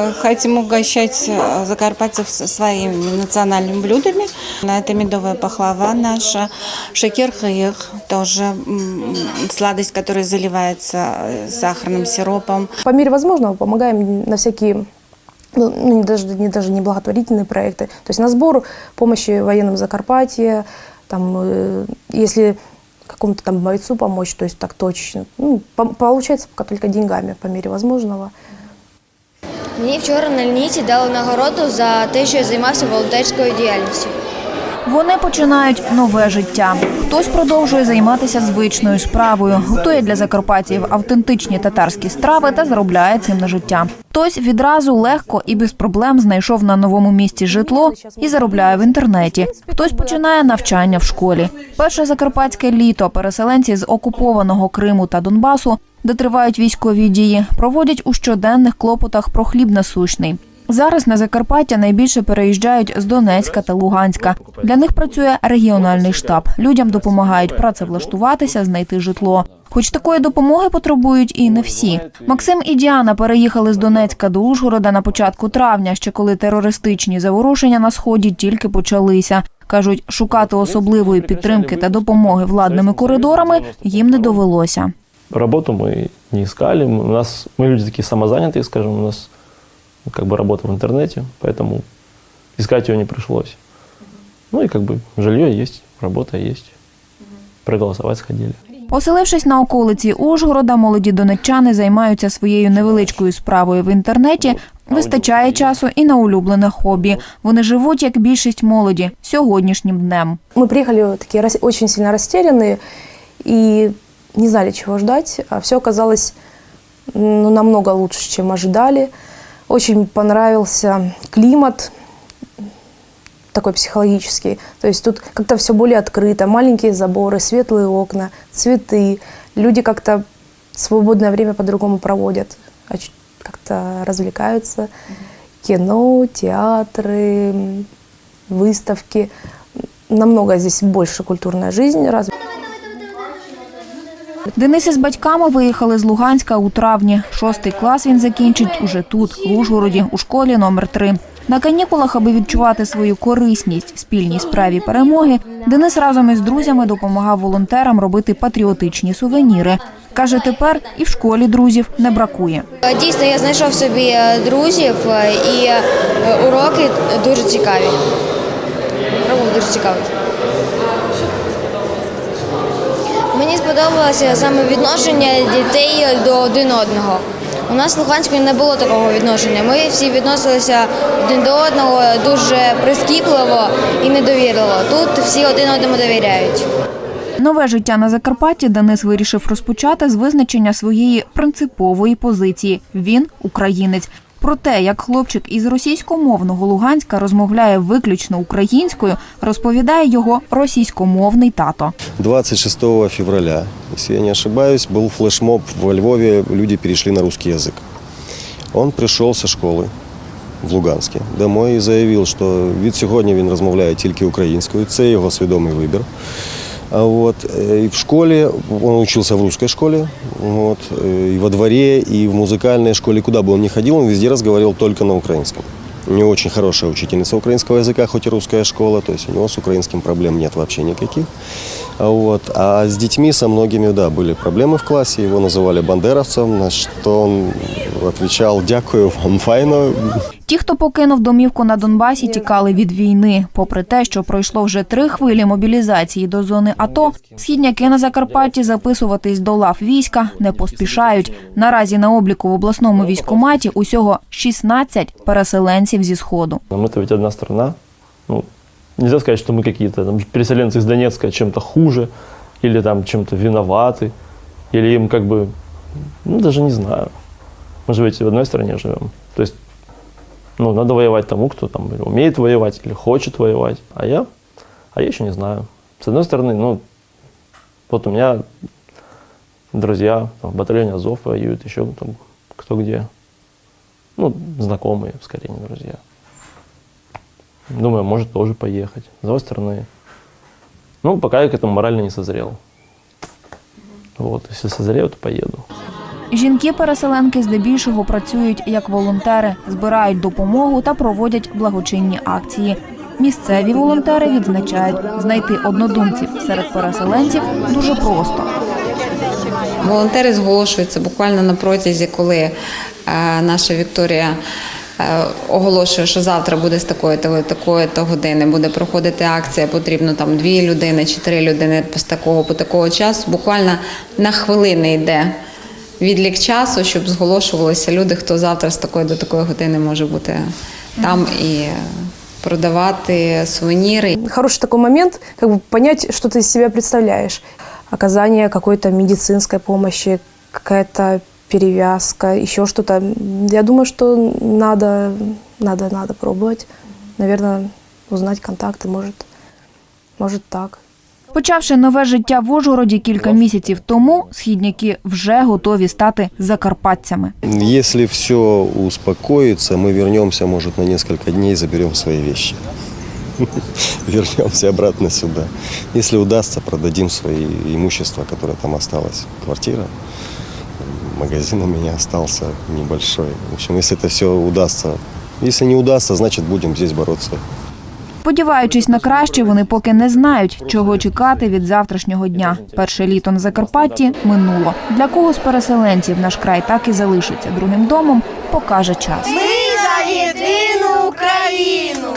Х- Хотим угощать э, закарпатцев своими национальными блюдами. Это медовая пахлава наша, шекер хаих, тоже сладость, которая заливается э, сахарным сиропом. По мере возможного помогаем на всякие ну, ну, не даже, не даже не благотворительные проекты. То есть на сбор помощи военным Закарпатья, там, э, если какому-то там бойцу помочь, то есть так точечно. Ну, по- получается пока только деньгами по мере возможного. Мені вчора на лінійці дали нагороду за те, що я займався волонтерською діяльністю. Вони починають нове життя. Хтось продовжує займатися звичною справою, готує для закарпатців автентичні татарські страви та заробляє цим на життя. Хтось відразу легко і без проблем знайшов на новому місці житло і заробляє в інтернеті. Хтось починає навчання в школі. Перше закарпатське літо переселенці з окупованого Криму та Донбасу, де тривають військові дії, проводять у щоденних клопотах про хліб насущний. Зараз на Закарпаття найбільше переїжджають з Донецька та Луганська. Для них працює регіональний штаб. Людям допомагають працевлаштуватися, знайти житло. Хоч такої допомоги потребують і не всі. Максим і Діана переїхали з Донецька до Ужгорода на початку травня, ще коли терористичні заворушення на сході тільки почалися. Кажуть, шукати особливої підтримки та допомоги владними коридорами їм не довелося Работу мы не искали. Мы- У нас, мы люди такие самозанятые, скажем, у нас ну, как бы работа в интернете, поэтому искать ее не пришлось. Ну и как бы жилье есть, работа есть. Проголосовать сходили. Оселившись на околиці Ужгорода, молоді донеччани займаються своєю невеличкою справою в інтернеті. Вистачає часу і на улюблене хобі. Вони живуть як більшість молоді сьогоднішнім днем. Мы приехали такие рас- очень сильно растерянные и не знали, чего ждать. А все оказалось ну, намного лучше, чем ожидали. Очень понравился климат такой психологический. То есть тут как-то все более открыто, маленькие заборы, светлые окна, цветы. Люди как-то свободное время по-другому проводят, оч- как-то развлекаются. Кино, театры, выставки. Намного здесь больше культурная жизнь развита. Денис із батьками виїхали з Луганська у травні. Шостий клас він закінчить уже тут, в Ужгороді, у школі номер 3 На канікулах, аби відчувати свою корисність спільній справі перемоги, Денис разом із друзями допомагав волонтерам робити патріотичні сувеніри. Каже, тепер і в школі друзів не бракує. Дійсно, я знайшов собі е, друзів е, і е, уроки дуже цікаві. Дуже цікавий. Мені сподобалося саме відношення дітей до один одного. У нас в Луганську не було такого відношення. Ми всі відносилися один до одного дуже прискіпливо і недовірливо. Тут всі один одному довіряють. Нове життя на Закарпатті Денис вирішив розпочати з визначення своєї принципової позиції. Він українець. Про те, як хлопчик із російськомовного Луганська розмовляє виключно українською, розповідає його російськомовний тато. 26 февраля, если я не ошибаюсь, был флешмоб во Львове, люди перешли на русский язык. Он прийшов со школи в Луганське домой і заявив, що від сьогодні він розмовляє тільки українською. Це його свідомий вибір. А Вот. э, И в школе, он учился в русской школе, вот, э, и во дворе, и в музыкальной школе, куда бы он ни ходил, он везде разговаривал только на украинском. У него очень хорошая учительница украинского языка, хоть и русская школа, то есть у него с украинским проблем нет вообще никаких. А Вот. А с детьми, со многими, да, были проблемы в классе, его называли бандеровцем, на что он отвечал «Дякую вам, файно». Ті, хто покинув домівку на Донбасі, тікали від війни. Попри те, що пройшло вже три хвилі мобілізації до зони АТО, східняки на Закарпатті записуватись до лав війська не поспішають. Наразі на обліку в обласному військкоматі усього 16 переселенців зі сходу. Но мы-то ведь одна страна. Ну, нельзя сказать, что мы какие-то там переселенцы из Донецка чем-то хуже или там чем-то виноваты, или им как бы, ну, даже не знаю. Мы же ведь в одной стране живем. То есть, ну, надо воевать тому, кто там умеет воевать, или хочет воевать. А я, а я еще не знаю. С одной стороны, ну, вот у меня друзья в батальоне Азов воюют, еще там кто где. Ну, знакомые, скорее, не друзья. Думаю, может тоже поехать. С другой стороны, ну, пока я к этому морально не созрел. Вот, если созрею, то поеду. Жінки-переселенки здебільшого працюють як волонтери, збирають допомогу та проводять благочинні акції. Місцеві волонтери відзначають, знайти однодумців серед переселенців дуже просто. Волонтери зголошуються буквально на протязі, коли е, наша Вікторія е, оголошує, що завтра буде з такої такої то години буде проходити акція. Потрібно там дві людини чи три людини з такого по такого часу. Буквально на хвилини йде відлік часу, щоб зголошувалися люди, хто завтра з такої до такої години може бути там і е, продавати сувеніри. Хороший такой момент, как бы понять, что ты из себя представляешь. Оказание какой-то медицинской помощи, какая-то перевязка, еще что-то. Я думаю, что надо, надо, надо пробовать. Наверное, узнать контакты, может, может так. Почавши нове життя в Ужгороді кілька місяців тому, східняки вже готові стати закарпатцями. Если все успокоится, мы вернемся, может, на несколько дней, заберем свои вещи. Вернемся обратно сюда. Если удастся, продадим свои имущества, которое там осталось. Квартира, магазин у меня остался небольшой. В общем, если это все удастся, если не удастся, значит, будем здесь бороться. Сподіваючись на краще, вони поки не знають, чого чекати від завтрашнього дня. Перше літо на Закарпатті минуло. Для кого з переселенців наш край так і залишиться другим домом, покаже час. Ми за єдину Україну.